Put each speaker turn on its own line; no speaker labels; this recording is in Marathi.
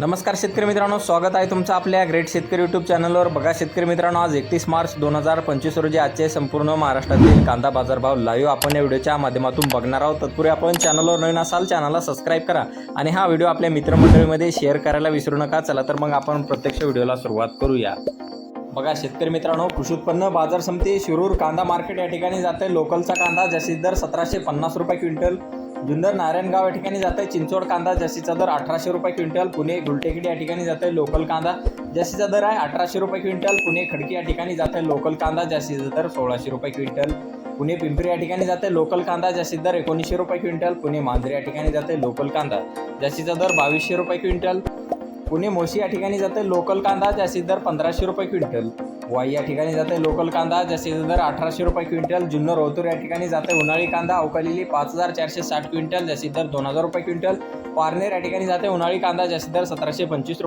नमस्कार शेतकरी मित्रांनो स्वागत आहे तुमचं आपल्या ग्रेट शेतकरी यूट्यूब चॅनलवर बघा शेतकरी मित्रांनो आज एकतीस मार्च दोन हजार पंचवीस रोजी आजचे संपूर्ण महाराष्ट्रातील कांदा बाजारभाव लाईव्ह आपण या व्हिडिओच्या माध्यमातून बघणार आहोत. तत्पूर्वी आपण चॅनलवर नवीन असाल चॅनलला सबस्क्राईब करा आणि हा व्हिडिओ आपल्या मित्रमंडळीमध्ये शेअर करायला विसरू नका. चला तर मग आपण प्रत्यक्ष व्हिडिओला सुरुवात करूया. बघा शेतकरी मित्रांनो कृषी उत्पन्न बाजार समिती शिरूर कांदा मार्केट या ठिकाणी जाते. लोकलचा कांदा जास्तीत दर सतराशे पन्नास रुपये क्विंटल जुन्नर नारायणगाव या ठिकाणी जाते. चिंचवड कांदा जास्तीचा दर अठराशे रुपये क्विंटल पुणे गुलटेकडी या ठिकाणी जाते. लोकल कांदा जास्तीचा दर आहे अठराशे रुपये क्विंटल पुणे खडकी या ठिकाणी जाते. लोकल कांदा जास्तीचा दर सोळाशे रुपये क्विंटल पुणे पिंपरी या ठिकाणी जाते. लोकल कांदा जास्तीत दर एकोणीसशे रुपये क्विंटल पुणे मांजरे या ठिकाणी जाते. लोकल कांदा जास्तीचा दर बावीसशे रुपये क्विंटल पुणे मोशी या ठिकाणी जाते लोकल कांदा जास्तीत दर पंधराशे रुपये क्विंटल. वाई या ठिकाणी जाते लोकल कांदा जास्तीत दर अठराशे रुपये क्विंटल. जुन्नर ओतूर या ठिकाणी जाते उन्हाळी कांदा अवकालेली पाच हजार चारशे साठ क्विंटल जास्तीत दर दोन हजार रुपये क्विंटल. पारनेर या ठिकाणी जाते उन्हाळी कांदा जास्तीत दर सतराशे पंचवीस रुपये